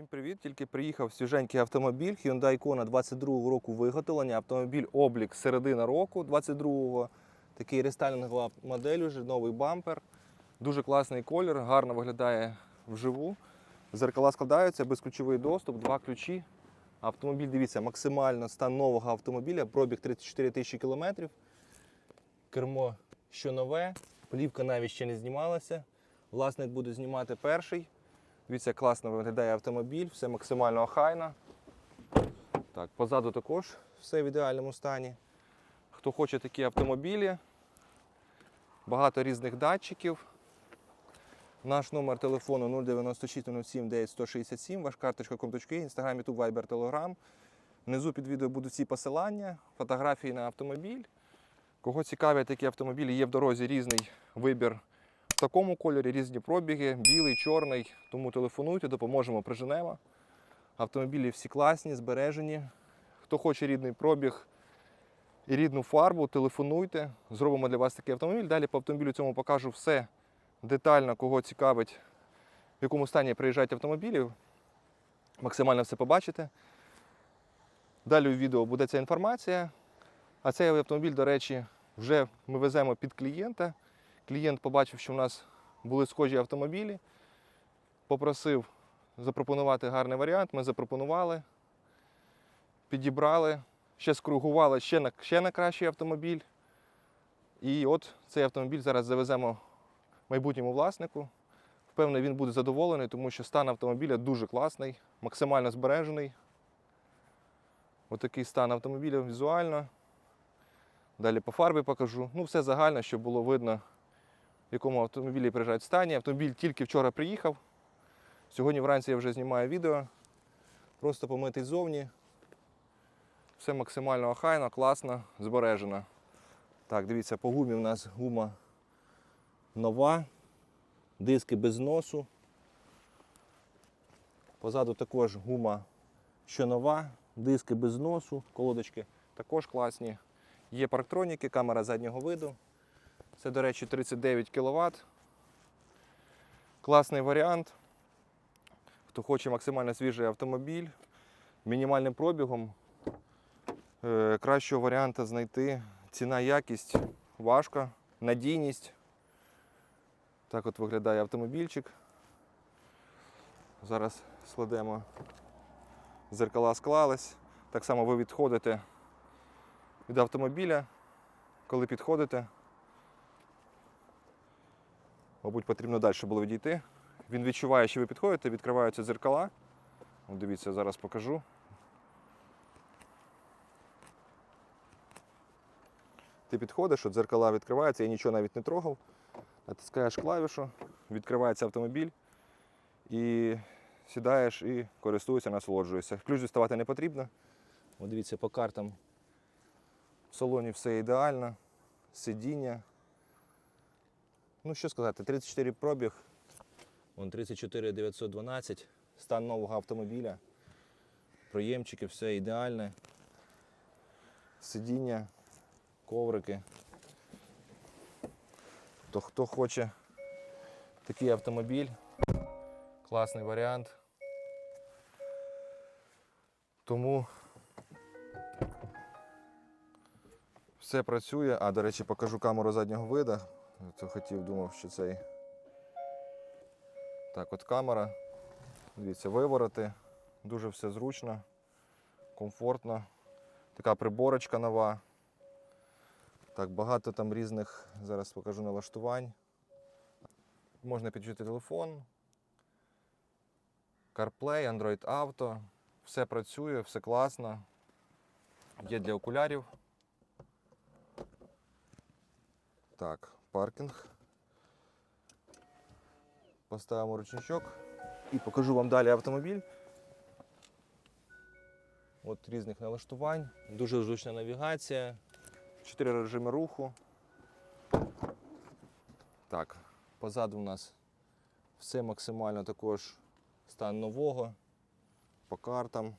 Всім привіт! Тільки приїхав свіженький автомобіль Hyundai Kona 22 року виготовлення. Автомобіль облік середина року 22-го. Такий рестайлінгова модель, уже новий бампер. Дуже класний колір, гарно виглядає вживу. Зеркала складаються, безключовий доступ, два ключі. Автомобіль, дивіться, максимально стан нового автомобіля, пробіг 34 тисячі кілометрів. Кермо що нове, плівка навіть ще не знімалася. Власник буде знімати перший. Дивіться, класно виглядає автомобіль, все максимально охайно. Так, позаду також все в ідеальному стані. Хто хоче такі автомобілі, багато різних датчиків. Наш номер телефону 096 07 9167, ваш карточка ком.ua, інстаграм, ютуб, вайбер, телеграм. Внизу під відео будуть всі посилання, фотографії на автомобіль. Кого цікавлять такі автомобілі, є в дорозі різний вибір в такому кольорі, різні пробіги, білий, чорний. Тому телефонуйте, допоможемо, приженемо. Автомобілі всі класні, збережені. Хто хоче рідний пробіг і рідну фарбу, телефонуйте, зробимо для вас такий автомобіль. Далі по автомобілю цьому покажу все детально, кого цікавить, в якому стані приїжджають автомобілі. Максимально все побачите. Далі у відео буде ця інформація. А цей автомобіль, до речі, вже ми веземо під клієнта. Клієнт побачив, що в нас були схожі автомобілі, попросив запропонувати гарний варіант. Ми запропонували, підібрали, ще скругували ще на, ще на кращий автомобіль. І от цей автомобіль зараз завеземо майбутньому власнику. Впевнений, він буде задоволений, тому що стан автомобіля дуже класний, максимально збережений. Отакий стан автомобіля візуально. Далі по фарбі покажу. Ну, все загально, щоб було видно, в якому автомобілі приїжджають в стані. Автомобіль тільки вчора приїхав. Сьогодні вранці я вже знімаю відео. Просто помитий ззовні. Все максимально охайно, класно, збережено. Так, дивіться, по гумі у нас гума нова, диски без носу. Позаду також гума що нова, диски без носу, колодочки також класні. Є парктроніки, камера заднього виду. Це, до речі, 39 кВт. Класний варіант. Хто хоче максимально свіжий автомобіль, мінімальним пробігом. Е, Кращого варіанта знайти. Ціна, якість важко, надійність. Так от виглядає автомобільчик. Зараз складемо. Зеркала склались. Так само ви відходите від автомобіля, коли підходите. Мабуть, потрібно далі було відійти. Він відчуває, що ви підходите, відкриваються дзеркала. От дивіться, зараз покажу. Ти підходиш, от дзеркала відкриваються, я нічого навіть не трогав. Натискаєш клавішу, відкривається автомобіль і сідаєш і користуєшся, насолоджуєшся. Ключ діставати не потрібно. От дивіться, по картам в салоні все ідеально, сидіння. Ну що сказати, 34 пробіг, вон 34 912, стан нового автомобіля, проємчики, все ідеальне. Сидіння, коврики. То хто хоче такий автомобіль, класний варіант. Тому все працює. А, до речі, покажу камеру заднього виду. То хотів, думав, що цей. Так, от камера. Дивіться, вивороти. Дуже все зручно, комфортно. Така приборочка нова. Так, багато там різних, зараз покажу налаштувань. Можна підключити телефон, CarPlay, Android Auto. Все працює, все класно. Є для окулярів. Так, паркінг. Поставимо ручничок і покажу вам далі автомобіль. От різних налаштувань. Дуже зручна навігація. Чотири режими руху. Так, позаду у нас все максимально також стан нового по картам.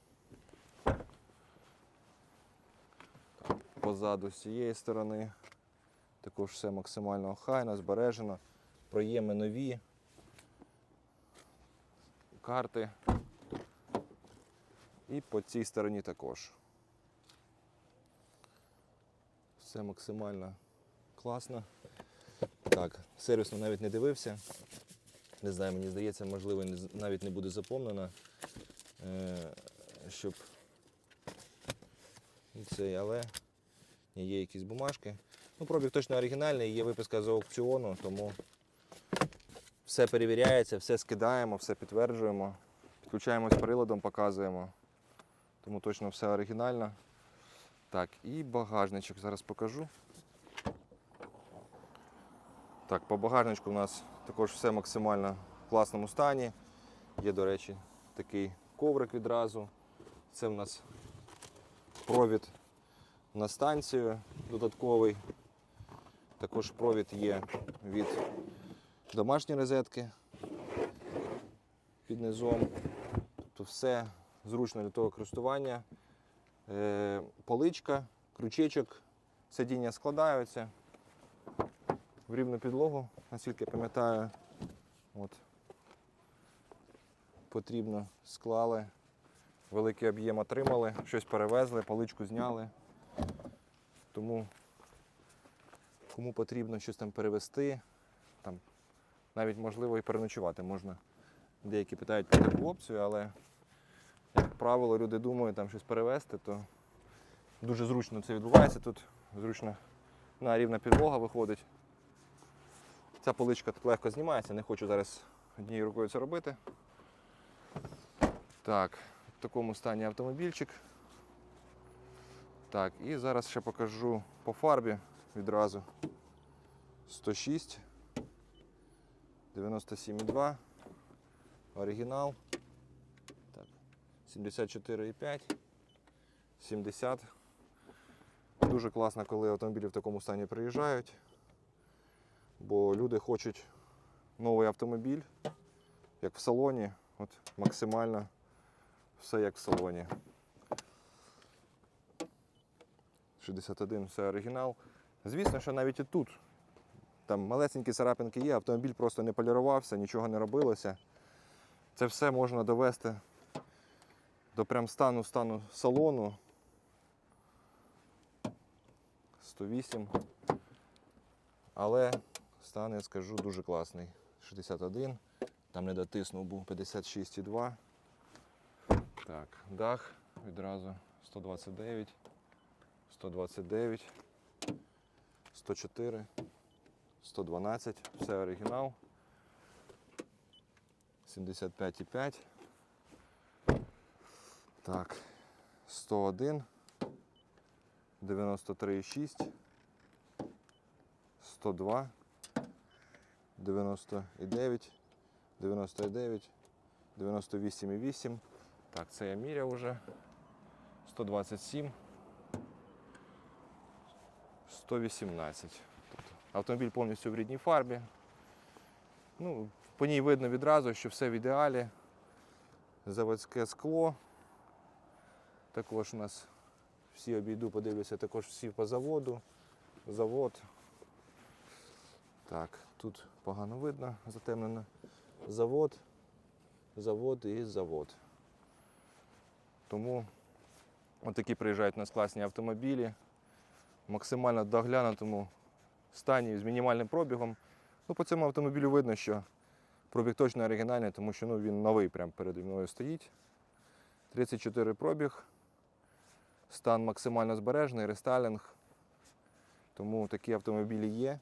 Позаду з цієї сторони. Також все максимально охайно, збережено. Проєми нові. Карти. І по цій стороні також. Все максимально класно. Так, сервісно навіть не дивився. Не знаю, мені здається, можливо, навіть не буде заповнено, е, щоб цей, але є якісь бумажки. Ну, пробіг точно оригінальний, є виписка з аукціону, тому все перевіряється, все скидаємо, все підтверджуємо. Підключаємось приладом, показуємо. Тому точно все оригінально. Так, і багажничок зараз покажу. Так, по багажничку у нас також все максимально в класному стані. Є, до речі, такий коврик відразу. Це в нас провід на станцію додатковий. Також провід є від домашньої розетки під низом. Тобто все зручно для того користування. Е, поличка, крючечок, сидіння складаються в рівну підлогу, наскільки я пам'ятаю. От. Потрібно склали, великий об'єм отримали, щось перевезли, поличку зняли. Тому кому потрібно щось там перевезти, там, навіть можливо і переночувати можна. Деякі питають про таку опцію, але, як правило, люди думають там щось перевезти, то дуже зручно це відбувається. Тут зручно на рівна підлога виходить. Ця поличка легко знімається, не хочу зараз однією рукою це робити. Так, в такому стані автомобільчик. Так, і зараз ще покажу по фарбі відразу. 106, 97,2, оригінал. Так, 74,5, 70. Дуже класно, коли автомобілі в такому стані приїжджають, бо люди хочуть новий автомобіль, як в салоні, от максимально все як в салоні. 61 все оригінал. Звісно, що навіть і тут там малесенькі царапинки є, автомобіль просто не полірувався, нічого не робилося. Це все можна довести до прям стану стану салону. 108. Але стан, я скажу, дуже класний. 61. Там не дотиснув був 56,2. Так, дах відразу 129, 129, 104, 112, все оригінал. 75,5. Так, 101, 93,6, 102, 99, 99, 98,8. Так, це я міряв уже. 127. 118. Тобто автомобіль повністю в рідній фарбі. Ну, по ній видно відразу, що все в ідеалі. Заводське скло. Також у нас всі обійду, подивлюся, також всі по заводу. Завод. Так, тут погано видно, затемнено. Завод, завод і завод. Тому отакі приїжджають у нас класні автомобілі максимально доглянутому стані з мінімальним пробігом. Ну, по цьому автомобілю видно, що пробіг точно оригінальний, тому що ну, він новий прямо перед мною стоїть. 34 пробіг, стан максимально збережений, рестайлінг. Тому такі автомобілі є.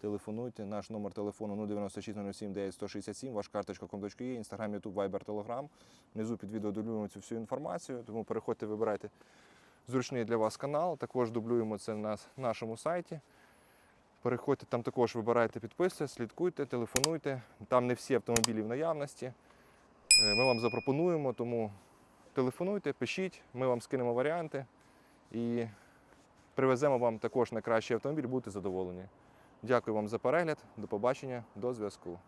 Телефонуйте, наш номер телефону 096 07 9167, ваш карточка .com.ua, інстаграм, ютуб, вайбер, телеграм. Внизу під відео дублюємо цю всю інформацію, тому переходьте, вибирайте зручний для вас канал. Також дублюємо це на нашому сайті. Переходьте, там також вибирайте підписи, слідкуйте, телефонуйте. Там не всі автомобілі в наявності. Е, Ми вам запропонуємо, тому телефонуйте, пишіть, ми вам скинемо варіанти і привеземо вам також найкращий автомобіль, будете задоволені. Дякую вам за перегляд, до побачення, до зв'язку.